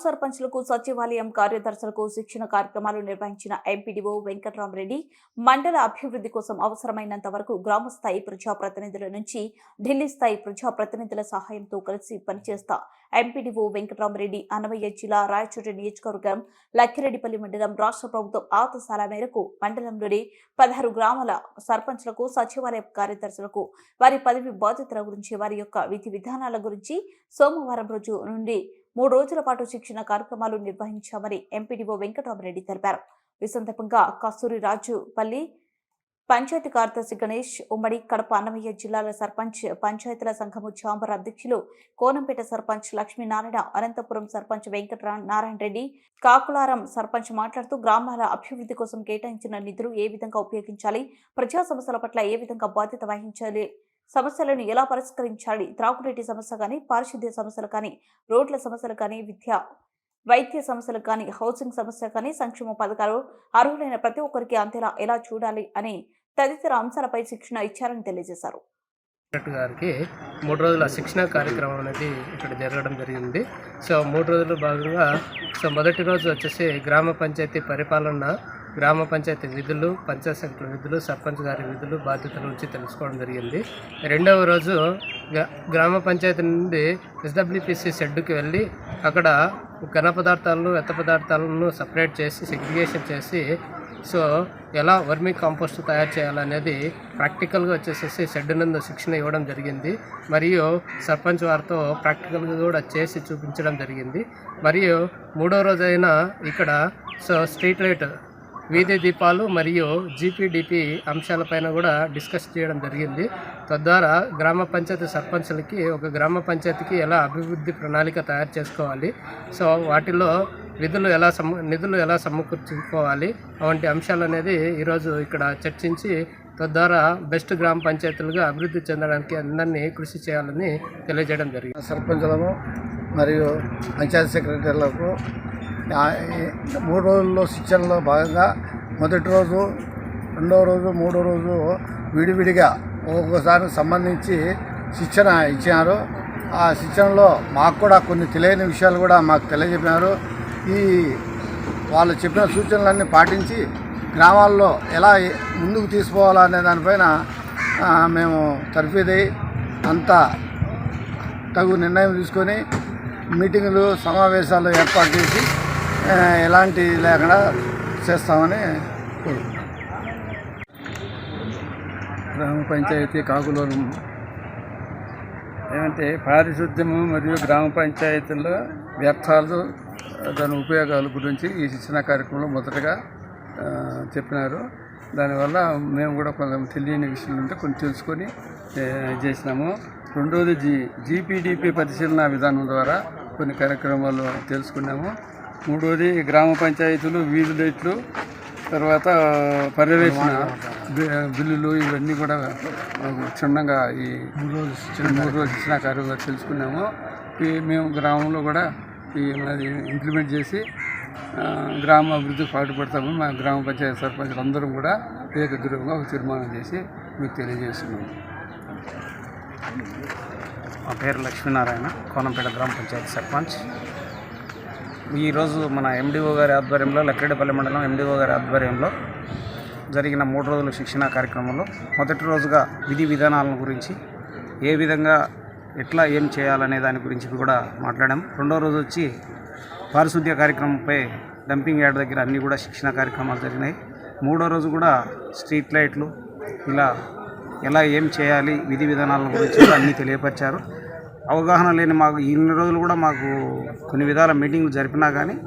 సర్పంచ్లకు సచివాలయం కార్యదర్శులకు శిక్షణ కార్యక్రమాలు నిర్వహించిన ఎంపీడీఓ వెంకట్రామరెడ్డి మండల అభివృద్ధి కోసం అవసరమైనంత వరకు గ్రామ స్థాయి ప్రజాప్రతినిధుల నుంచి ఢిల్లీ స్థాయి ప్రజాప్రతినిధుల సహాయంతో కలిసి పనిచేస్తా ఎంపీడీఓ వెంకట్రామరెడ్డి అన్నమయ్య జిల్లా రాయచోటి నియోజకవర్గం లక్కిరెడ్డిపల్లి మండలం రాష్ట్ర ప్రభుత్వం ఆతశాల మేరకు మండలంలోని పదహారు గ్రామాల సర్పంచ్లకు సచివాలయ కార్యదర్శులకు వారి పదవి బాధ్యతల గురించి వారి యొక్క విధి విధానాల గురించి సోమవారం రోజు నుండి మూడు రోజుల పాటు శిక్షణ కార్యక్రమాలు నిర్వహించామని ఎంపీడీఓ వెంకటరామరెడ్డి తెలిపారు. ఈ సందర్భంగా కస్తూరి రాజుపల్లి పంచాయతీ కార్యదర్శి గణేష్ ఉమ్మడి కడప అన్నమయ్య జిల్లాల సర్పంచ్ పంచాయతీల సంఘము ఛాంబర్ అధ్యక్షులు కోనంపేట సర్పంచ్ లక్ష్మీనారాయణ అనంతపురం సర్పంచ్ వెంకట నారాయణ రెడ్డి కాకులారం సర్పంచ్ మాట్లాడుతూ గ్రామాల అభివృద్ధి కోసం కేటాయించిన నిధులు ఏ విధంగా ఉపయోగించాలి ప్రజా సమస్యల పట్ల ఏ విధంగా బాధ్యత వహించాలి సమస్యలను ఎలా పరిష్కరించాలి? త్రాగునీటి సమస్య కానీ పారిశుద్ధ్య సమస్యలు కానీ రోడ్ల సమస్యలు కానీ విద్య వైద్య సమస్యలు కానీ హౌసింగ్ సమస్య కానీ సంక్షేమ పథకాలు అర్హులైన ప్రతి ఒక్కరికి అంతేలా ఎలా చూడాలి? అని తదితర అంశాలపై శిక్షణ ఇచ్చారని తెలియజేశారు. గారికి మూడు రోజుల శిక్షణ కార్యక్రమం అనేది ఇక్కడ జరగడం జరిగింది. సో మూడు రోజుల భాగంగా సో మొదటి రోజు వచ్చేసి గ్రామ పంచాయతీ పరిపాలన గ్రామ పంచాయతీ విధులు పంచాయత్ సెక్రటరీ విధులు సర్పంచ్ గారి విధులు బాధ్యతల నుంచి తెలుసుకోవడం జరిగింది. రెండవ రోజు గ్రామ పంచాయతీ నుండి ఎస్డబ్ల్యూపిసి షెడ్కి వెళ్ళి అక్కడ ఘన పదార్థాలను వ్యర్థ పదార్థాలను సపరేట్ చేసి సెగ్రిగేషన్ చేసి సో ఎలా వర్మీ కాంపోస్ట్ తయారు చేయాలనేది ప్రాక్టికల్గా వచ్చేసేసి షెడ్ నందు శిక్షణ ఇవ్వడం జరిగింది. మరియు సర్పంచ్ వారితో ప్రాక్టికల్గా కూడా చేసి చూపించడం జరిగింది. మరియు మూడో రోజైన ఇక్కడ సో స్ట్రీట్ లైట్ వీధి దీపాలు మరియు జీపీడిపి అంశాలపైన కూడా డిస్కస్ చేయడం జరిగింది. తద్వారా గ్రామ పంచాయతీ సర్పంచులకి ఒక గ్రామ పంచాయతీకి ఎలా అభివృద్ధి ప్రణాళిక తయారు చేసుకోవాలి సో వాటిలో విధులు ఎలా సమ నిధులు ఎలా సమకూర్చుకోవాలి వంటి అంశాలు అనేది ఈరోజు ఇక్కడ చర్చించి తద్వారా బెస్ట్ గ్రామ పంచాయతీలుగా అభివృద్ధి చెందడానికి అందరినీ కృషి చేయాలని తెలియజేయడం జరిగింది. సర్పంచులకు మరియు పంచాయతీ సెక్రటరీలకు మూడు రోజుల్లో శిక్షణలో భాగంగా మొదటి రోజు రెండో రోజు మూడో రోజు విడివిడిగా ఒక్కొక్కసారి సంబంధించి శిక్షణ ఇచ్చినారు. ఆ శిక్షణలో మాకు కూడా కొన్ని తెలియని విషయాలు కూడా మాకు తెలియజెప్పినారు. ఈ వాళ్ళు చెప్పిన సూచనలన్నీ పాటించి గ్రామాల్లో ఎలా ముందుకు తీసుకోవాలనే దానిపైన మేము తర్ఫీదై అంతా తగు నిర్ణయం తీసుకొని మీటింగులు సమావేశాలు ఏర్పాటు చేసి ఎలాంటి లేకుండా చేస్తామని గ్రామ పంచాయతీ కాకులూరు. ఏమంటే పారిశుద్ధ్యము మరియు గ్రామ పంచాయతీల్లో వ్యర్థాలు దాని ఉపయోగాల గురించి ఈ శిక్షణ కార్యక్రమంలో మొదటగా చెప్పినారు. దానివల్ల మేము కూడా కొంచెం తెలియని విషయాలు ఉంటే కొన్ని తెలుసుకొని చేసినాము. రెండోది జీ జీపీడీపీ పరిశీలన విధానం ద్వారా కొన్ని కార్యక్రమాలు తెలుసుకున్నాము. మూడోది గ్రామ పంచాయతీలు వీధి లైట్లు తర్వాత పర్యవేక్షణ బిల్లులు ఇవన్నీ కూడా క్షుణ్ణంగా ఈ మూడు రోజు మూడు రోజు ఇచ్చిన కార్యంగా తెలుసుకున్నాము. ఈ మేము గ్రామంలో కూడా ఈ ఇంప్లిమెంట్ చేసి గ్రామ అభివృద్ధికి పాటుపడతాము. మా గ్రామ పంచాయతీ సర్పంచులు అందరం కూడా ఏకగ్రీవంగా ఒక తీర్మానం చేసి మీకు తెలియజేస్తున్నాము. మా పేరు లక్ష్మీనారాయణ కోనంపేట గ్రామ పంచాయతీ సర్పంచ్. ఈరోజు మన ఎండిఓ గారి ఆధ్వర్యంలో లక్కిరెడ్డిపల్లి మండలం ఎండిఓ గారి ఆధ్వర్యంలో జరిగిన మూడు రోజుల శిక్షణ కార్యక్రమంలో మొదటి రోజుగా విధి విధానాలను గురించి ఏ విధంగా ఎట్లా ఏం చేయాలనే దాని గురించి కూడా మాట్లాడాం. రెండో రోజు వచ్చి పారిశుద్ధ్య కార్యక్రమంపై డంపింగ్ యార్డ్ దగ్గర అన్నీ కూడా శిక్షణ కార్యక్రమాలు జరిగినాయి. మూడో రోజు కూడా స్ట్రీట్ లైట్లు ఇలా ఎలా ఏం చేయాలి విధి విధానాల గురించి కూడా అన్నీ తెలియపరిచారు. అవగాహన లేని మాకు ఇన్ని రోజులు కూడా మాకు కొన్ని విధాల మీటింగ్లు జరిపినా కానీ